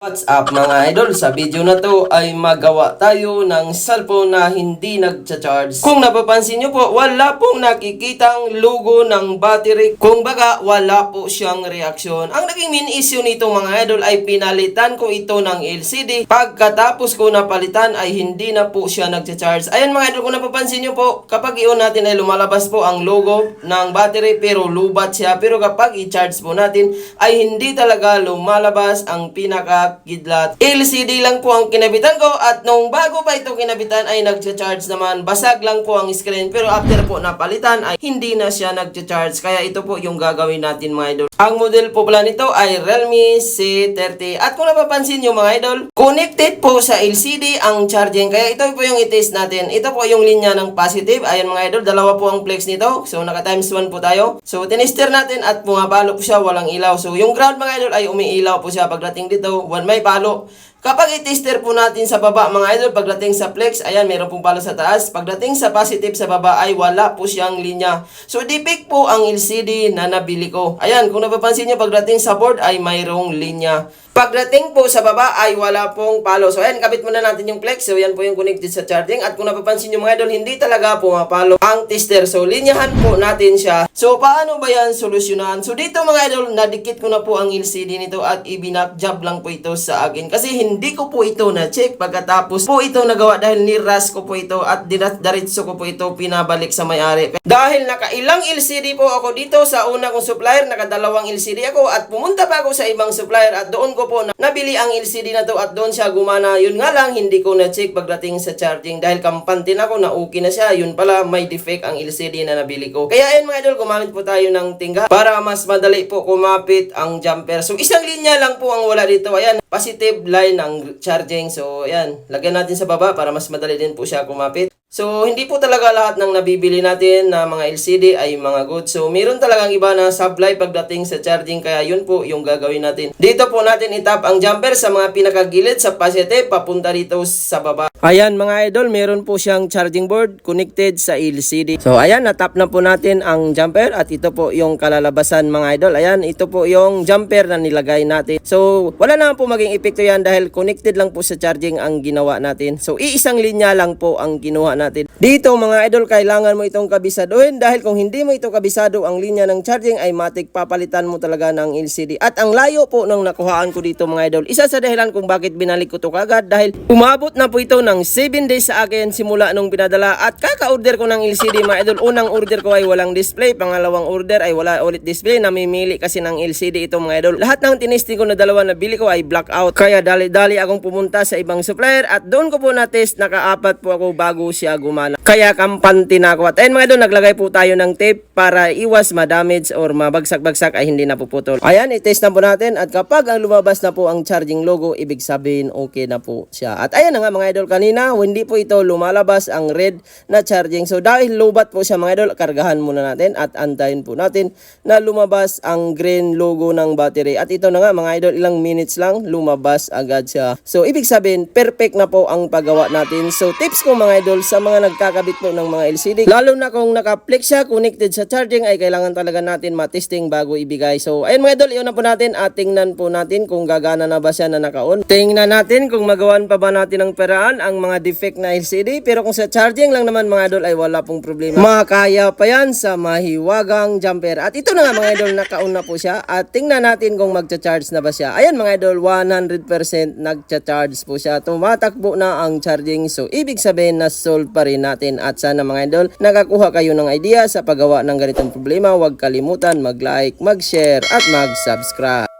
What's up mga idol? Sa video na to ay magawa tayo ng cellphone na hindi nagcha-charge. Kung napapansin nyo po, wala pong nakikitang logo ng battery. Kung baga, wala po siyang reaksyon. Ang naging main issue nito mga idol ay pinalitan ko ito ng LCD. Pagkatapos ko napalitan ay hindi na po siya nagcha-charge. Ayan mga idol, kung napapansin nyo po, kapag i-on natin ay lumalabas po ang logo ng battery pero lubat siya. Pero kapag i-charge po natin ay hindi talaga lumalabas ang pinaka kidlat. LCD lang po ang kinabitan ko at nung bago pa ito kinabitan ay nagcha-charge naman. Basag lang po ang screen pero after po napalitan ay hindi na siya nagcha-charge. Kaya ito po yung gagawin natin mga idol. Ang model po pala nito ay Realme C30. At kung napapansin nyo mga idol, connected po sa LCD ang charging. Kaya ito po yung i-test natin. Ito po yung linya ng positive. Ayan mga idol, dalawa po ang flex nito. So naka times 1 po tayo. So tinester natin at pumapalo po siya, walang ilaw. So yung ground mga idol ay umiilaw po siya pagdating dito. May palo. Kapag i-tester po natin sa baba mga idol, pagdating sa flex, ayan, meron pong palo sa taas. Pagdating sa positive sa baba ay wala po siyang linya. So defect po ang LCD na nabili ko. Ayan, kung napapansin nyo, pagdating sa board ay mayroong linya. Pagdating po sa baba ay wala pong palo. So ayan, kabit muna natin yung flex. So yan po yung connected sa charging. At kung napapansin nyo mga idol, hindi talaga pumapalo ang tester. So linyahan po natin siya. So paano ba yan solusyonan? So dito mga idol, nadikit ko na po ang LCD nito at ibinak job lang po ito sa akin. Kasi hindi ko po ito na-check pagkatapos po ito nagawa dahil niras ko po ito at diretso ko po ito pinabalik sa may-ari. Dahil nakailang LCD po ako dito sa una kong supplier, nakadalawang LCD ako at pumunta pa ako sa ibang supplier at doon ko po na- nabili ang LCD na to at doon siya gumana. Yun nga lang, hindi ko na-check pagdating sa charging dahil kampante na ako na okay na siya. Yun pala, may defect ang LCD na nabili ko. Kaya ayun mga idol, gumamit po tayo ng tingga para mas madali po kumapit ang jumper. So isang linya lang po ang wala dito. Ayan, positive line ng charging. So ayan, lagyan natin sa baba para mas madali din po siya kumapit. So, hindi po talaga lahat ng nabibili natin na mga LCD ay mga good. So, meron talagang iba na supply pagdating sa charging kaya yun po yung gagawin natin. Dito po natin itap ang jumper sa mga pinakagilid sa positive papunta dito sa baba. Ayan mga idol, meron po siyang charging board connected sa LCD. So, ayan, natap na po natin ang jumper at ito po yung kalalabasan mga idol. Ayan, ito po yung jumper na nilagay natin. So, wala naman po maging epekto yan dahil connected lang po sa charging ang ginawa natin. So, iisang linya lang po ang kinuha natin. Dito mga idol, kailangan mo itong kabisaduhin dahil kung hindi mo ito kabisado ang linya ng charging ay matik papalitan mo talaga ng LCD. At ang layo po nung nakuhaan ko dito mga idol, isa sa dahilan kung bakit binalik ko to kagad dahil umabot na po ito ng 7 days sa akin simula nung pinadala at kaka-order ko ng LCD mga idol. Unang order ko ay walang display, pangalawang order ay wala ulit display, namimili kasi ng LCD ito mga idol. Lahat ng tinesting ko na dalawa na bili ko ay blackout. Kaya dali-dali akong pumunta sa ibang supplier at doon ko po na-test, nakaapat po ako bago siya gumana. Kaya kampante na ako. At ayun mga idol, naglagay po tayo ng tape para iwas ma-damage or mabagsak-bagsak ay hindi napuputol. Ayan, i-test na po natin at kapag ang lumabas na po ang charging logo, ibig sabihin okay na po siya. At ayan na nga mga idol, kanina hindi po ito lumalabas ang red na charging. So dahil lobat po siya mga idol, kargahan muna natin at antayin po natin na lumabas ang green logo ng battery. At ito na nga mga idol, ilang minutes lang lumabas agad siya. So ibig sabihin, perfect na po ang paggawa natin. So tips ko mga idol sa mga nagkakabit po ng mga LCD, lalo na kung naka-flex siya, connected sa charging, ay kailangan talaga natin matesting bago ibigay. So ayun mga idol, iyon na po natin at tingnan po natin kung gagana na ba siya na naka-on. Tingnan natin kung magawan pa ba natin ng peraan ang mga defect na LCD. Pero kung sa charging lang naman mga idol ay wala pong problema. Makaya pa yan sa mahiwagang jumper. At ito na nga mga idol, naka-on na po siya. At tingnan natin kung magcha-charge na ba siya. Ayan mga idol, 100% nagcha-charge po siya. Tumatakbo na ang charging. So ibig sabihin na solve pa rin natin. At sana mga idol, nakakuha kayo ng idea sa paggawa ng ganitong problema. Huwag kalimutan mag-like, mag-share at mag-subscribe.